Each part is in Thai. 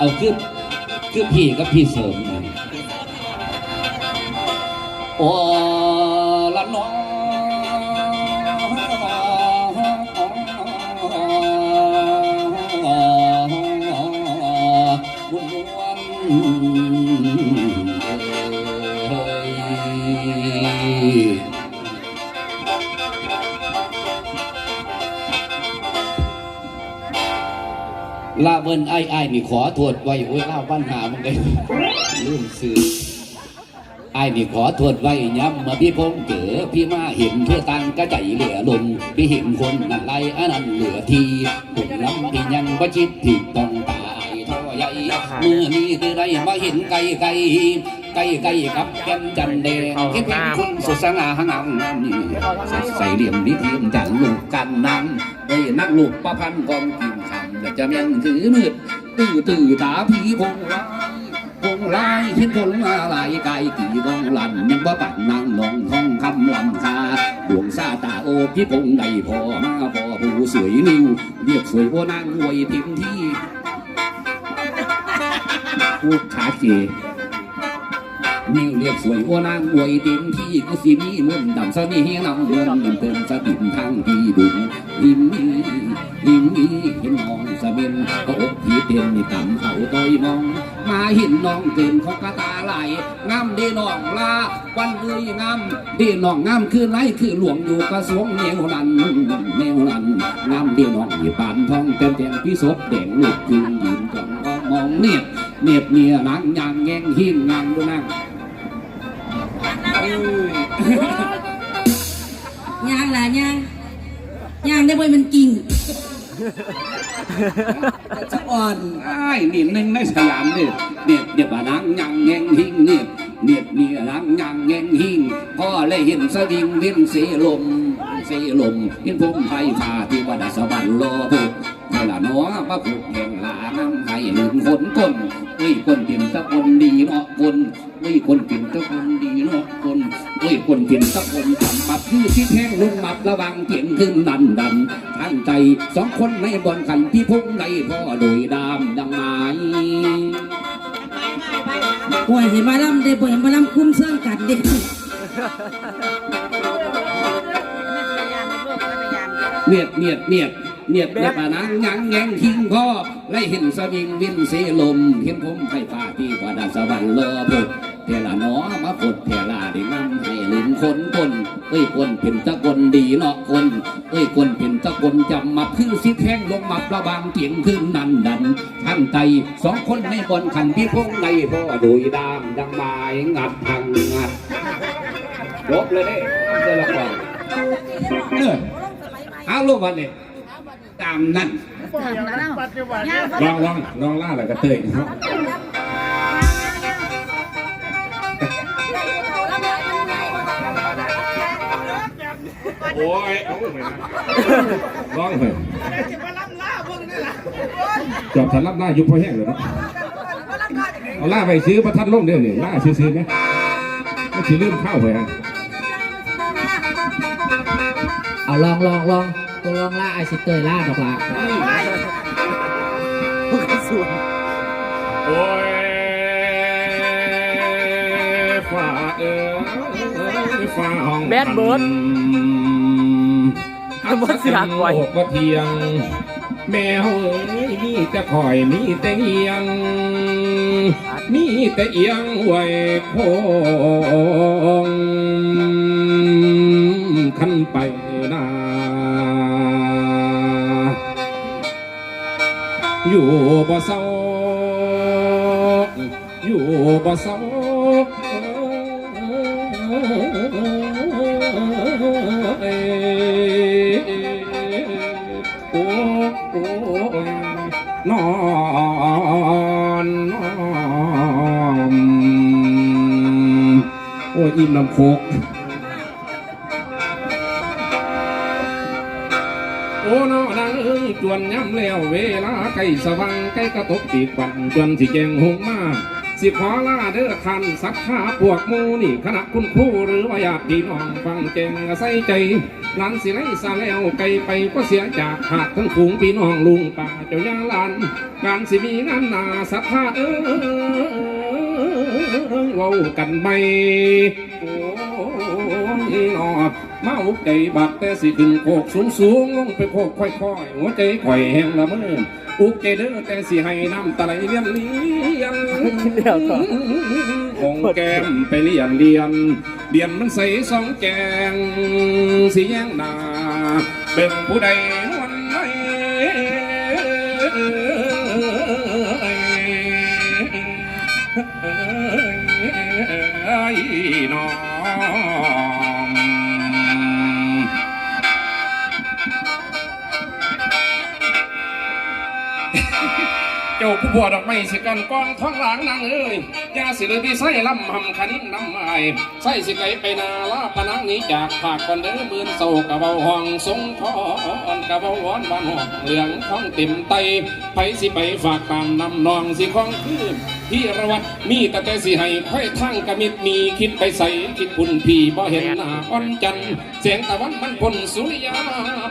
เอาคือคือพี่กับพี่เสริมนะโอ้ละน้องบุญรวน ลาเวินไอ้ไอ้นี่ขอโทษไว้โอ้ยลาปัญหามันได้ลืมซื้อไอ้นี่ขอโทษไว้ย้ำมาพี่พงเจอพี่มาเห็นเพื่อตังกระใจเหลือลมพี่เห็นคนนั่นไรอันนั้นเหลือทีผมล้ำพี่ยังว่าจิตที่ต้องตายท่อใหญ่เมื่อนี้คือได้มาเห็นไก่ไก่ไก่ไก่กับแก้มจันแดงที่เป็นคนสุดสง่างามใส่เหลี่ยมนิเทียมจันลูกกันนำไอ้นักลูกประพันธ์กองกิน และจะแม่นถือมืดตื้อตื้อตาผีพงลายพงลายเห็นพงมาลายไก่กี่กองลันยังบ่ปั่นนางลองทองคำลำคาดวงซาตาโอพี่พงใดพอมาพอผู้สวยนิ้วเรียกสวยโอนางหวยเต็มที่พูดขาเจ นิ้วเรียกสวยว่านางอวยเต็มที่ก็สิมีมนต์ดำสนีนำเงินเติมสติมทางที่บุญยิ้มนี้ยิ้มนี้เห็นน้องสะเบนก็อกที่เต็มนี่ต่ำเขาต้อยมอง มาเห็นน้องเต็มเขากระตาไหลงามเดน้องลาวันเอ้ยงามเดน้องงามคือไรคือหลวงอยู่กระทรวงแนวนั้นแนวนั้นงามเดน้องอยู่ปานทองเต็มแดงพี่ศพแดงลูกจึงยืนจ้องมองเนียบเนียบเนียนางยางแงงหิ้งงางดูนาง ย่างล่ะย่างย่างได้บ่มันกิ่งจะอ่อนไอ้นี่หนึ่งในสยามเนี่ยเนียบเนียบว่านังยังแงงหิงเนียบเนียบเนียนังยังแงงหิงพ่อเลยเห็นสวิงเวียนเสลมเสลมเห็นผมไฟฟ้าที่วัดสวรรค์รอ ผูกเวลาน้อมาผูกแห่งหลานำให้ลืมคนก้นเอ้ยคนเป็นตะคนดีเนาะคนเอ้ยคนเป็นตะคนดีเนาะคนเอ้ยคนเป็นตะคนทำปัดคือที่แท่งลงมับระวังเตียงขึ้นดันดันทั้งใจสองคนในบอนขันที่พุ่งในพ่อโดยดามดังไม้ป่วยให้มาลำได้ป่วยให้มาลำคุ้มเสื่องกันเด็กเนียดเนียดเนียด เนียดเนียดปานังยังแงงทิ้งพ่อไล่เห็นสวิงวินเสลม เห็นผมไฟฟ้าที่วัดสวรรค์เลอพุเทละหนอมาปดเทลาได้นำให้ลืมคนคนเอ้ยคนเป็นตะคนดีเนาะคน เอ้ยคนเป็นตะคนจำมาพื้นสิแท่งลงมาประบางเตียงขึ้นนันดันทั้งใจสองคนในบนขันที่พงในพ่อโดยดามดังไม้งัดพังงัดจบเลยเด้เจอละก่อนเออเอาลูกวันนี้ ตามนั่นลองลองลองล่าอะไรกระเตยเนาะโอ้ยเอาไปนะร้องไปจอบทันรับหน้ายุบพอแห้งเลยเนาะเอาล่าไปซื้อประทัดล่มเดียวนี่ล่าซื้อๆไหมไม่ถือเริ่มเข้าไปฮะเอาลองลองลอง ตัวลองล่าไอซิเตอร์ล่าดอกละโอ้ยฝ่าเอ้ยฝ่าห้องแบดเบิร์ดบดเสียกไว้โลกก็เทียง แมวเอ้ยมีแต่คอยมีแต่เอียง มีแต่เอียงไว้โพง อยู่บ่เศร้าอยู่บ่เศร้าโอ้โอ้นอนนอนโอ้ยอิ่มน้ำโคก จวนย้ำแล้วเวลาใกล้สว่างใกล้กระตกปีกปั่นจวนสิแจงหงมาสิขอลาเด้อท่านสักข้าพวกมูนี่คณะคุณครูหรือว่าญาติน้องฟังเจงใส่ใจหลานสิไลซาแล้วไกลไปก็เสียจากหากทั้งฝูงพี่น้องลุงป่าเจ้าย่างลานการสิมีงานนาสักข้าเอ้ยเว้ากันไปโอ้ ยนอมาอุกใจบักแต่สิขึ้นโคกสูงสูงลงไปโคกค่อยๆหัวใจข่อยแห้งละเมื่ออุกใจเด้อแต่สิให้น้ำตาไหลเลี้ยนเลี้ยงเดี๋ยวก่อนของแก้มไปเรียนเรียนเรียนมันใสสองแจงสีแยงหนาเบิ่งผู้ใดนวลไหนไอ้น้อง เจ้าผู้บัวดอกไม้สิกันกองท้องหลังนางเอ้ยยาสิเลยพี่ไส้ลำหำขันน้ำไม้ไส้สิไกไปนาลาปนังนี้จากผาคก่อนเด้อมือนโศกกะเบาห้องสงทอนกะเบาวอนบ้านหอกเหลืองท้องเต็มไตไปสิไปฝากตามนำนองสิของคืน พี่ระวัดมีต่แต่สิให้ค่อยทั้งกระมิดมีคิดไปใส่คิดคุณพี่บ่เห็นหน้าอ่อนจันทร์เสียงตะวันมันพ่นสุริยา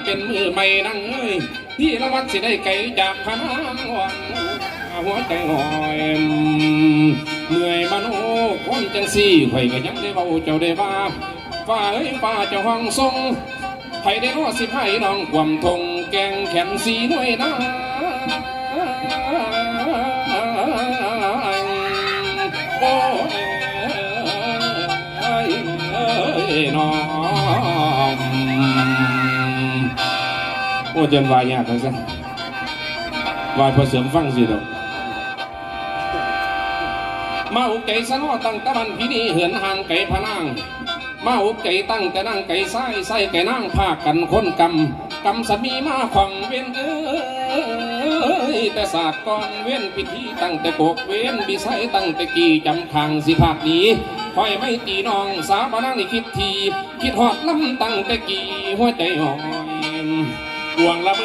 เป็นมือใหม่นั่งเอ้ยพี่ระวัดสิได้ไกลจากพนางวันหัวใจหอยเหนื่อยมาโนคนจังสี่ไข่อยก็ยังได้เบาเจ้าได้ว่าฟ้าเอ้ยฟ้าเจ้าห้องทรงไผได้รอดสิไผน้องความทงแกงแขนสีหน่วยนา น้องโอ้เจนวายยากทั้งสิ้นวายพอเสริมฟังสิดอกมาอุกไก่สนอตั้งตะบันพี่นี่เหือนห่างไก่พนางมาอุกไก่ตั้งแต่นั่งไก่ไส้ไส้ไก่นั่งพากันคนกำกำสมีมาขวางเวียนเอ้ยแต่ศาสตร์ก่อนเวียนพิธีตั้งแต่โกกเวียนบิไซตั้งแต่กี่จำทางสิภาคนี้ คอยไม่ตีน้องสาบานั่งนี่คิดที คิดหอดลำตั้งแต่กี่หัวใจหอยดวงละเม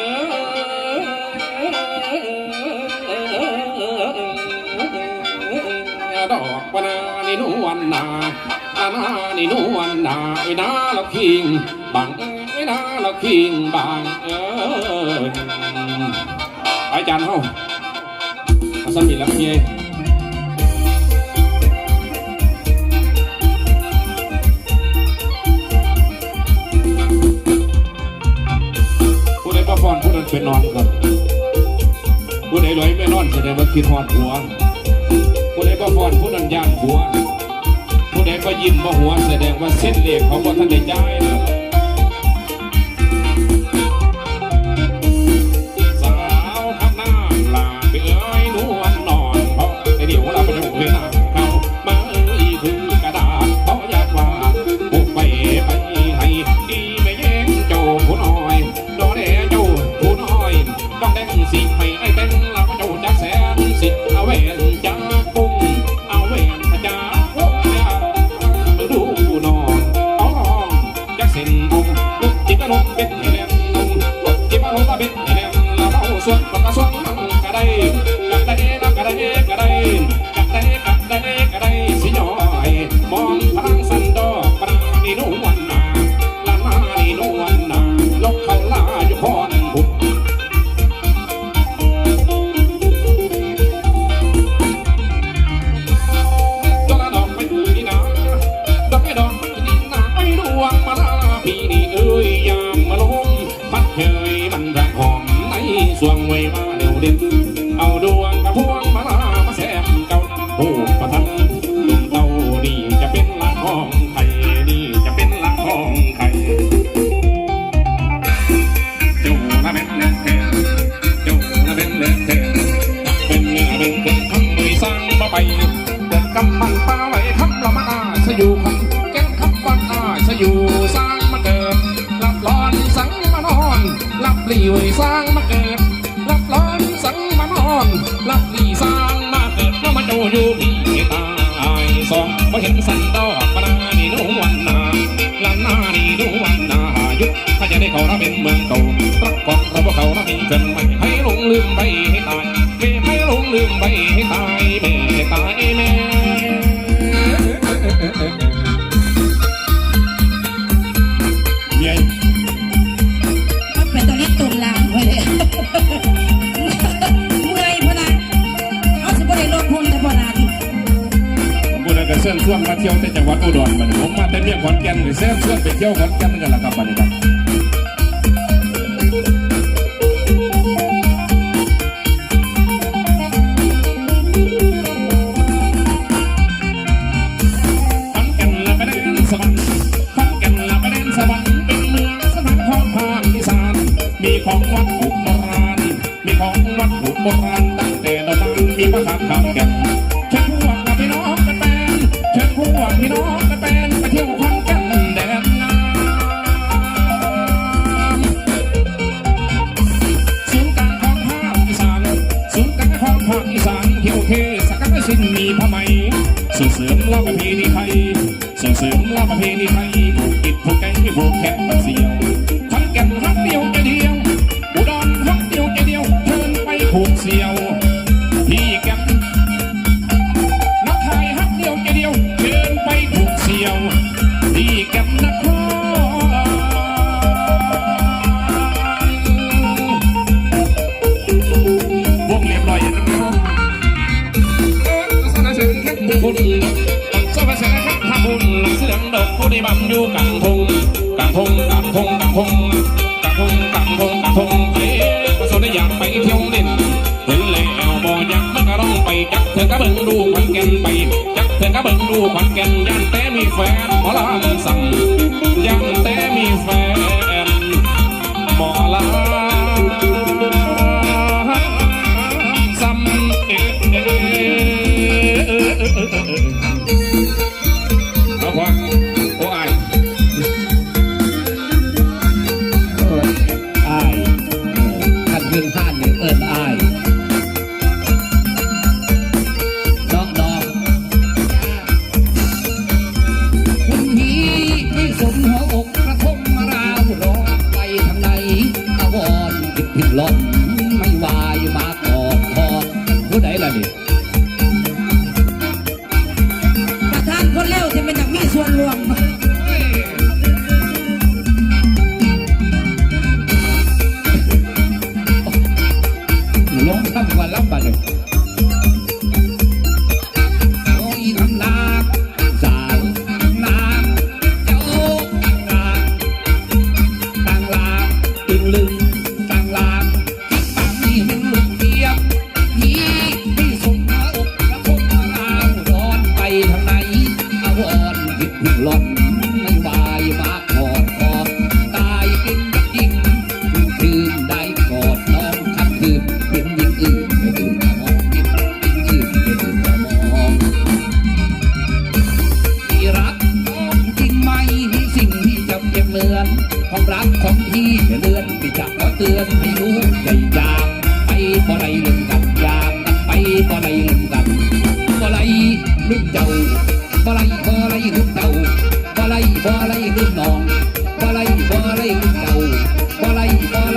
อดอกปนานี่นวลนาอานานี่นวลนาไอ้นาละคิงบางเอ้ยไอ้นาละคิงบางเอ้ยอาจารย์เฮาอาสมิละเพีย ประฟอนผู้นั้นเป็นอนก่อนผู้ใดลอยไม่นอนแสดงว่าคิดหอดหัว ผู้ใดบ่พรผู้นั้นย่านหัว ผู้ใดบ่ยิ้มบ่หัวแสดงว่าเส้นเลขเขาบ่ทันได้จ่ายนะ วงไว้มาเร็วเด่นเอาดวงกระพวงมาลามาแซมเก่าโอ้ประทันเต้านี่จะเป็นหละของไทยนี่จะเป็นหละของไทยจ้าละเป็นเนื้อแท้เจ้าละเป็นเนื้อแท้เป็นเนื้อเป็นคนทำมือสร้างบ่ไปเดินกำมันปลาไหลคำละมาสอยู่คำแก้มคำบังอาสอยู่สร้างมาเกิดหลับร้อนสังมานอนหลับหลีวสร้างมาเกิด ลักดีสร้างมาเกิดแล้วมาโจอยู่พี่ตายสองมาเห็นสันดอกปนานี่นูวันนาลานนานี่นูวันนายุคถ้าจะได้เขาเราเป็นเมืองเก่ารักของเราพวกเขาเรามีเกินไม่ให้หลงลืมไปให้ตายไม่ให้หลงลืมไปให้ตาย ชวนมาเที่ยวแต่จังหวัดอุดรมาเนี่ยผมมาแต่เมียขอนแก่นหรืลยแซ่บชวนไปเที่ยวขอนแก่นกันละครับมาเนี่ยครับ เสียงลำเพลงที่ไทยผูกกิดพวกแกงที่ผูกแคบมัเสียวทั้งแก่นรักเดียวใจเดียวอุดรรักเดียวใจเดียวเทินไปผูกเสียว ก็เบิ่งดูขอนแก่นไปจักเถื่อนกะเบิ่งดูขอนแก่นยันแต่มีแฟนหมอลำสั่ง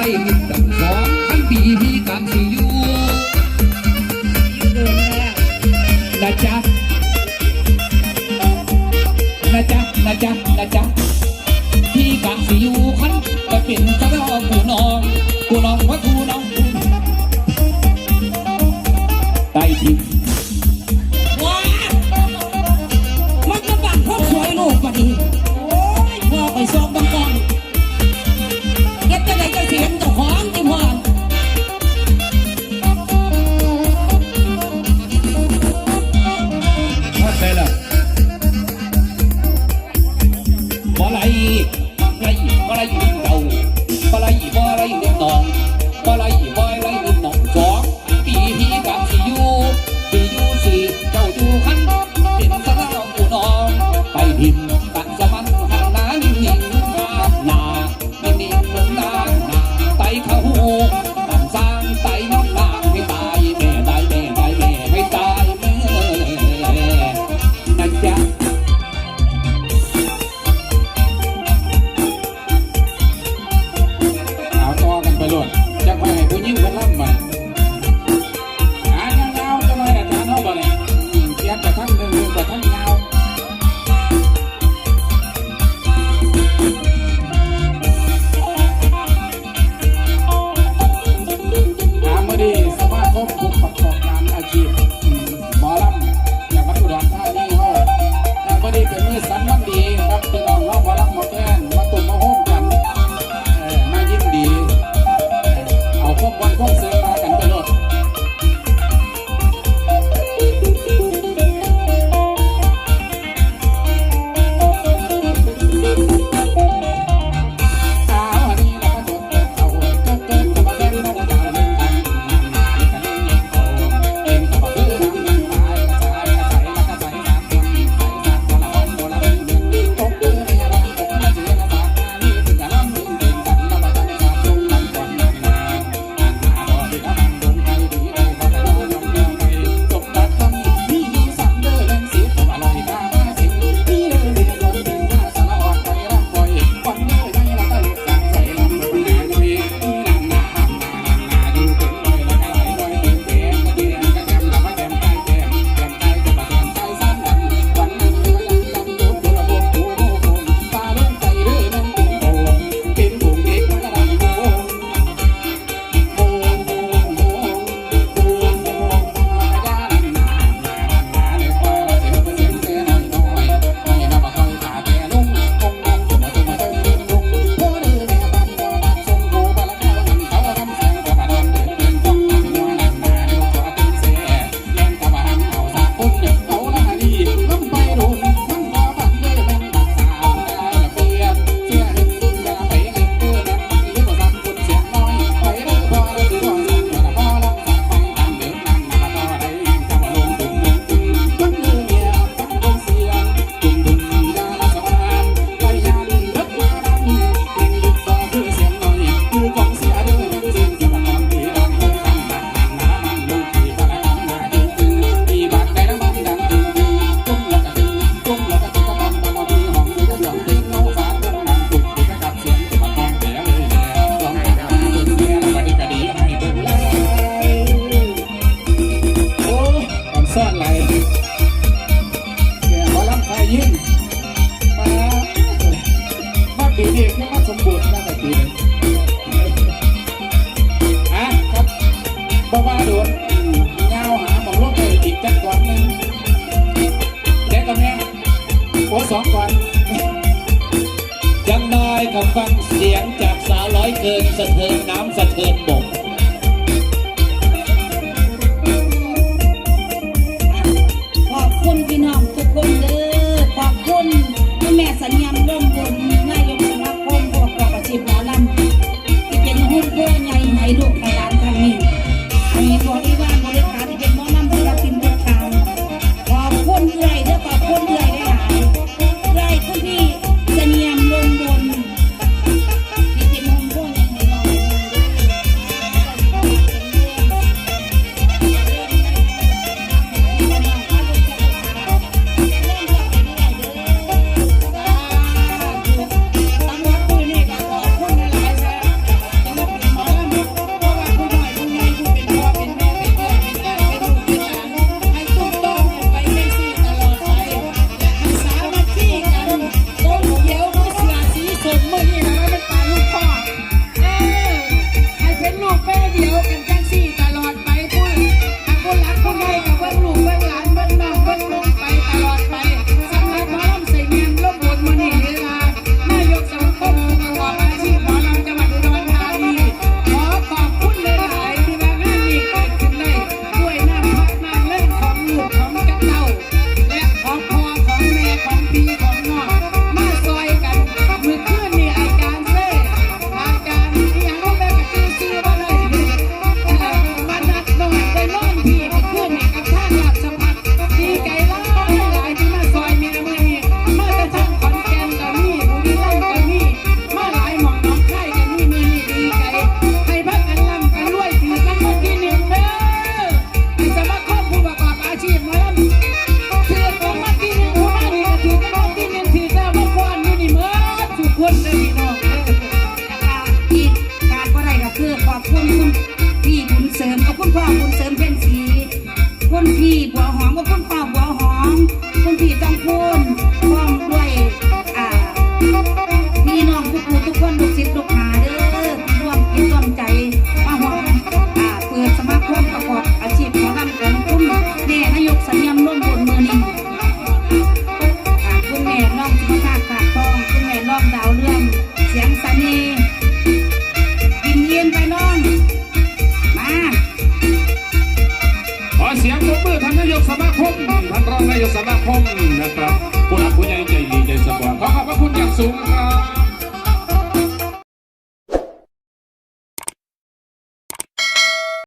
Ay, ahí.